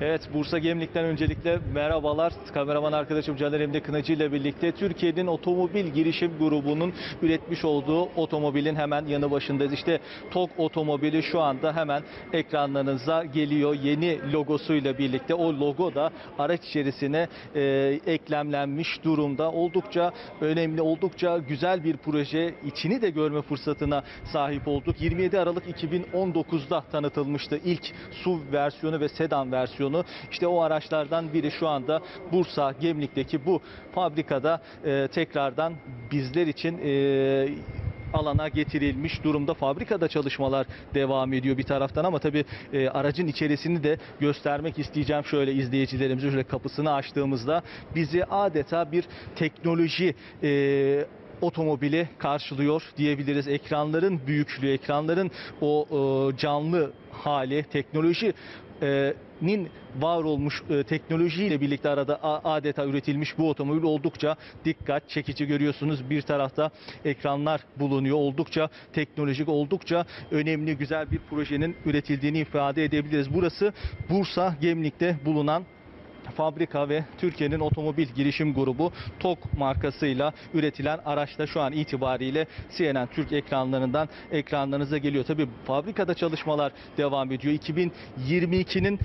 Evet Bursa Gemlik'ten öncelikle merhabalar. Kameraman arkadaşım Caner Emre Kınacı ile birlikte Türkiye'nin otomobil girişim grubunun üretmiş olduğu otomobilin hemen yanı başındayız. İşte TOG otomobili şu anda hemen ekranlarınıza geliyor. Yeni logosuyla birlikte o logo da araç içerisine e, eklemlenmiş durumda. Oldukça önemli, oldukça güzel bir proje. İçini de görme fırsatına sahip olduk. 27 Aralık 2019'da tanıtılmıştı ilk SUV versiyonu ve sedan versiyonu. İşte o araçlardan biri şu anda Bursa Gemlik'teki bu fabrikada e, tekrardan bizler için e, alana getirilmiş durumda. Fabrikada çalışmalar devam ediyor bir taraftan ama tabii e, aracın içerisini de göstermek isteyeceğim şöyle izleyicilerimize şöyle kapısını açtığımızda bizi adeta bir teknoloji e, otomobili karşılıyor diyebiliriz. Ekranların büyüklüğü, ekranların o e, canlı hali, teknoloji nin var olmuş e, teknolojiyle birlikte arada adeta üretilmiş bu otomobil oldukça dikkat çekici görüyorsunuz. Bir tarafta ekranlar bulunuyor. Oldukça teknolojik, oldukça önemli güzel bir projenin üretildiğini ifade edebiliriz. Burası Bursa Gemlik'te bulunan fabrika ve Türkiye'nin otomobil girişim grubu TOK markasıyla üretilen araçta şu an itibariyle CNN Türk ekranlarından ekranlarınıza geliyor. Tabii fabrikada çalışmalar devam ediyor. 2022'nin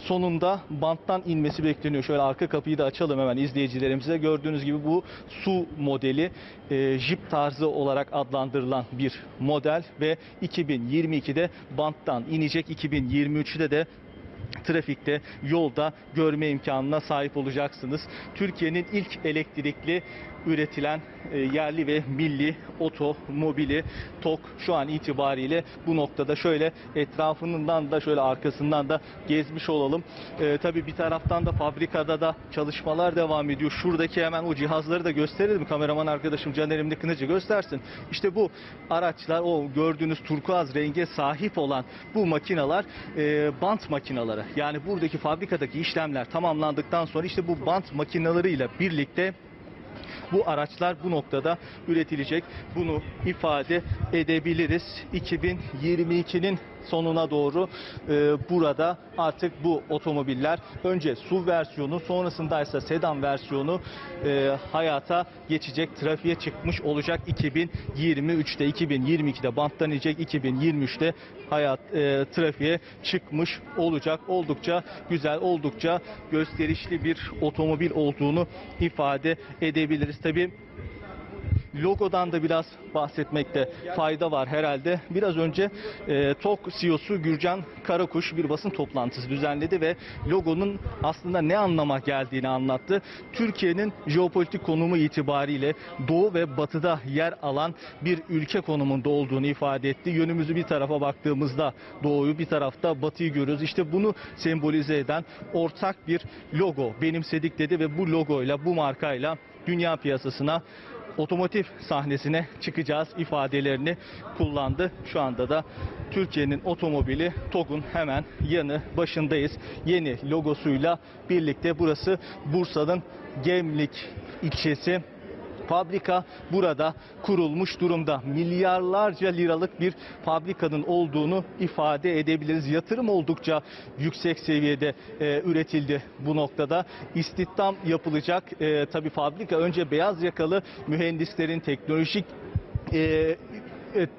sonunda banttan inmesi bekleniyor. Şöyle arka kapıyı da açalım hemen izleyicilerimize. Gördüğünüz gibi bu su modeli e, Jeep tarzı olarak adlandırılan bir model ve 2022'de banttan inecek. 2023'te de trafikte, yolda görme imkanına sahip olacaksınız. Türkiye'nin ilk elektrikli üretilen e, yerli ve milli otomobili TOK şu an itibariyle bu noktada şöyle etrafından da şöyle arkasından da gezmiş olalım. E, tabii bir taraftan da fabrikada da çalışmalar devam ediyor. Şuradaki hemen o cihazları da gösterelim. Kameraman arkadaşım Caner Emre Kınıcı göstersin. İşte bu araçlar o gördüğünüz turkuaz renge sahip olan bu makineler e, bant makinaları. Yani buradaki fabrikadaki işlemler tamamlandıktan sonra işte bu bant makinalarıyla birlikte bu araçlar bu noktada üretilecek. Bunu ifade edebiliriz. 2022'nin sonuna doğru e, burada artık bu otomobiller önce SUV versiyonu sonrasında ise sedan versiyonu e, hayata geçecek. Trafiğe çıkmış olacak 2023'te 2022'de banttan inecek 2023'te hayat e, trafiğe çıkmış olacak. Oldukça güzel, oldukça gösterişli bir otomobil olduğunu ifade edebiliriz. Tabii logodan da biraz bahsetmekte fayda var herhalde. Biraz önce e, TOK CEO'su Gürcan Karakuş bir basın toplantısı düzenledi ve logonun aslında ne anlama geldiğini anlattı. Türkiye'nin jeopolitik konumu itibariyle doğu ve batıda yer alan bir ülke konumunda olduğunu ifade etti. Yönümüzü bir tarafa baktığımızda doğuyu bir tarafta batıyı görüyoruz. İşte bunu sembolize eden ortak bir logo benimsedik dedi ve bu logoyla bu markayla dünya piyasasına otomotiv sahnesine çıkacağız ifadelerini kullandı. Şu anda da Türkiye'nin otomobili TOG'un hemen yanı başındayız. Yeni logosuyla birlikte burası Bursa'nın Gemlik ilçesi. Fabrika burada kurulmuş durumda. Milyarlarca liralık bir fabrikanın olduğunu ifade edebiliriz. Yatırım oldukça yüksek seviyede e, üretildi bu noktada. İstihdam yapılacak. E, tabii fabrika önce beyaz yakalı mühendislerin teknolojik e,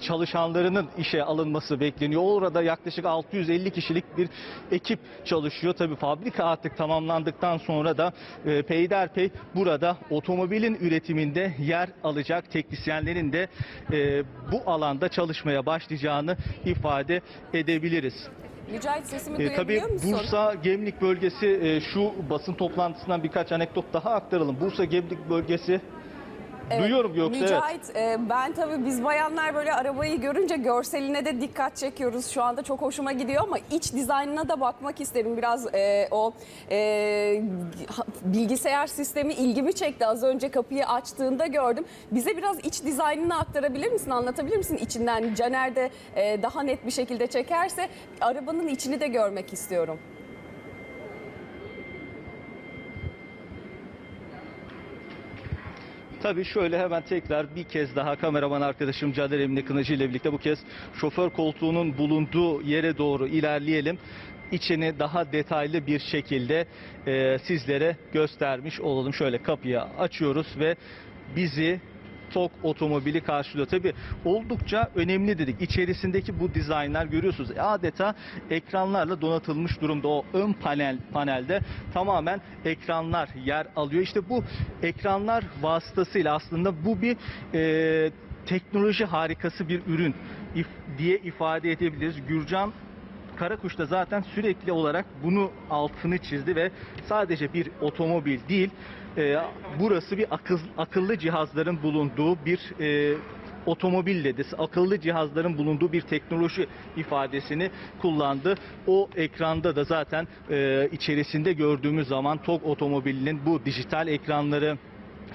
çalışanlarının işe alınması bekleniyor. Orada yaklaşık 650 kişilik bir ekip çalışıyor. Tabii fabrika artık tamamlandıktan sonra da e, peyderpey burada otomobilin üretiminde yer alacak teknisyenlerin de e, bu alanda çalışmaya başlayacağını ifade edebiliriz. Mücahit sesimi E, duyabiliyor tabii musun? Bursa Gemlik bölgesi e, şu basın toplantısından birkaç anekdot daha aktaralım. Bursa Gemlik bölgesi Evet, duyuyorum yoksa evet. Mücahit e, ben tabii biz bayanlar böyle arabayı görünce görseline de dikkat çekiyoruz. Şu anda çok hoşuma gidiyor ama iç dizaynına da bakmak isterim. Biraz e, o e, bilgisayar sistemi ilgimi çekti. Az önce kapıyı açtığında gördüm. Bize biraz iç dizaynını aktarabilir misin? Anlatabilir misin içinden? Caner de e, daha net bir şekilde çekerse arabanın içini de görmek istiyorum. Tabii şöyle hemen tekrar bir kez daha kameraman arkadaşım Caner Emine Kınıcı ile birlikte bu kez şoför koltuğunun bulunduğu yere doğru ilerleyelim. içini daha detaylı bir şekilde e, sizlere göstermiş olalım. Şöyle kapıyı açıyoruz ve bizi TOG otomobili karşılıyor. Tabi oldukça önemli dedik. İçerisindeki bu dizaynlar görüyorsunuz. Adeta ekranlarla donatılmış durumda. O ön panel panelde tamamen ekranlar yer alıyor. İşte bu ekranlar vasıtasıyla aslında bu bir e, teknoloji harikası bir ürün diye ifade edebiliriz. Gürcan Karakuş da zaten sürekli olarak bunu altını çizdi ve sadece bir otomobil değil, e, burası bir akıl, akıllı cihazların bulunduğu bir e, otomobil dedi. Akıllı cihazların bulunduğu bir teknoloji ifadesini kullandı. O ekranda da zaten e, içerisinde gördüğümüz zaman TOG otomobilinin bu dijital ekranları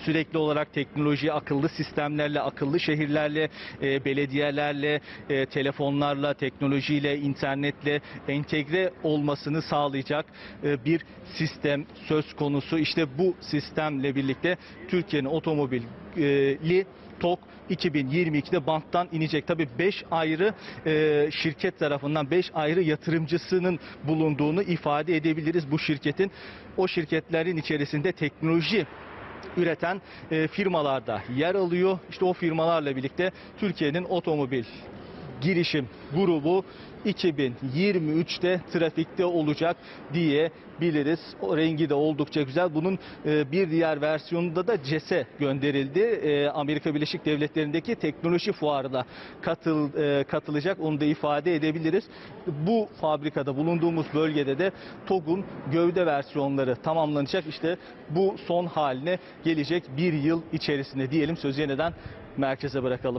sürekli olarak teknoloji, akıllı sistemlerle, akıllı şehirlerle, e, belediyelerle, e, telefonlarla, teknolojiyle, internetle entegre olmasını sağlayacak e, bir sistem söz konusu. İşte bu sistemle birlikte Türkiye'nin otomobili TOK 2022'de banttan inecek. Tabii 5 ayrı e, şirket tarafından 5 ayrı yatırımcısının bulunduğunu ifade edebiliriz bu şirketin. O şirketlerin içerisinde teknoloji üreten e, firmalarda yer alıyor. İşte o firmalarla birlikte Türkiye'nin otomobil girişim grubu 2023'te trafikte olacak diyebiliriz. O rengi de oldukça güzel. Bunun e, bir diğer versiyonunda da CES'e gönderildi. E, Amerika Birleşik Devletleri'ndeki teknoloji fuarına katıl, e, katılacak. Onu da ifade edebiliriz. Bu fabrikada bulunduğumuz bölgede de TOG'un gövde versiyonları tamamlanacak. İşte bu son haline gelecek bir yıl içerisinde diyelim. Sözü yeniden merkeze bırakalım.